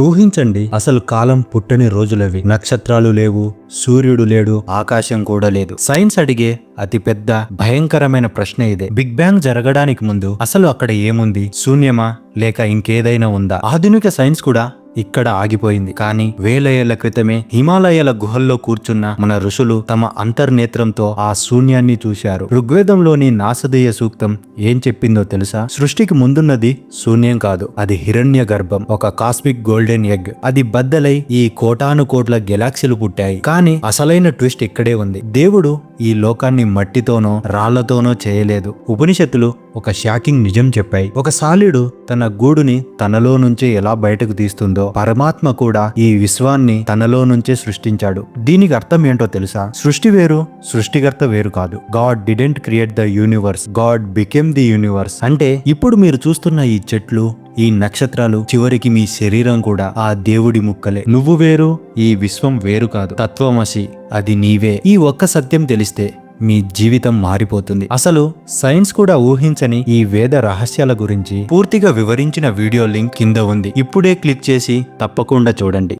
ఊహించండి అసలు కాలం పుట్టని రోజులవి. నక్షత్రాలు లేవు సూర్యుడు లేడు ఆకాశం కూడా లేదు. సైన్స్ అడిగే అతి పెద్ద భయంకరమైన ప్రశ్న ఇదే. బిగ్ బ్యాంగ్ జరగడానికి ముందు అసలు అక్కడ ఏముంది? శూన్యమా? లేక ఇంకేదైనా ఉందా? ఆధునిక సైన్స్ కూడా ఇక్కడ ఆగిపోయింది. కానీ వేల ఏళ్ళ క్రితమే హిమాలయాల గుహల్లో కూర్చున్న మన ఋషులు తమ అంతర్నేత్రంతో ఆ శూన్యాన్ని చూశారు. ఋగ్వేదంలోని నాసదేయ సూక్తం ఏం చెప్పిందో తెలుసా? సృష్టికి ముందున్నది శూన్యం కాదు అది హిరణ్య గర్భం ఒక కాస్మిక్ గోల్డెన్ ఎగ్. అది బద్దలై ఈ కోటాను కోట్ల గెలాక్సీలు పుట్టాయి. కానీ అసలైన ట్విస్ట్ ఇక్కడే ఉంది. దేవుడు ఈ లోకాన్ని మట్టితోనో రాళ్ళతోనో చేయలేదు. ఉపనిషత్తులు ఒక షాకింగ్ నిజం చెప్పాయి. ఒక సాలిడు తన గూడుని తనలో నుంచే ఎలా బయటకు తీస్తుందో పరమాత్మ కూడా ఈ విశ్వాన్ని తనలో నుంచే సృష్టించాడు. దీనికి అర్థం ఏంటో తెలుసా? సృష్టి వేరు సృష్టికర్త వేరు కాదు. God didn't create the universe God became the universe. అంటే ఇప్పుడు మీరు చూస్తున్న ఈ చెట్లు ఈ నక్షత్రాలు చివరికి మీ శరీరం కూడా ఆ దేవుడి ముక్కలే. నువ్వు వేరు ఈ విశ్వం వేరు కాదు. తత్వమసి అది నీవే. ఈ ఒక్క సత్యం తెలిస్తే మీ జీవితం మారిపోతుంది. అసలు సైన్స్ కూడా ఊహించని ఈ వేద రహస్యాల గురించి పూర్తిగా వివరించిన వీడియో లింక్ కింద ఉంది. ఇప్పుడే క్లిక్ చేసి తప్పకుండా చూడండి.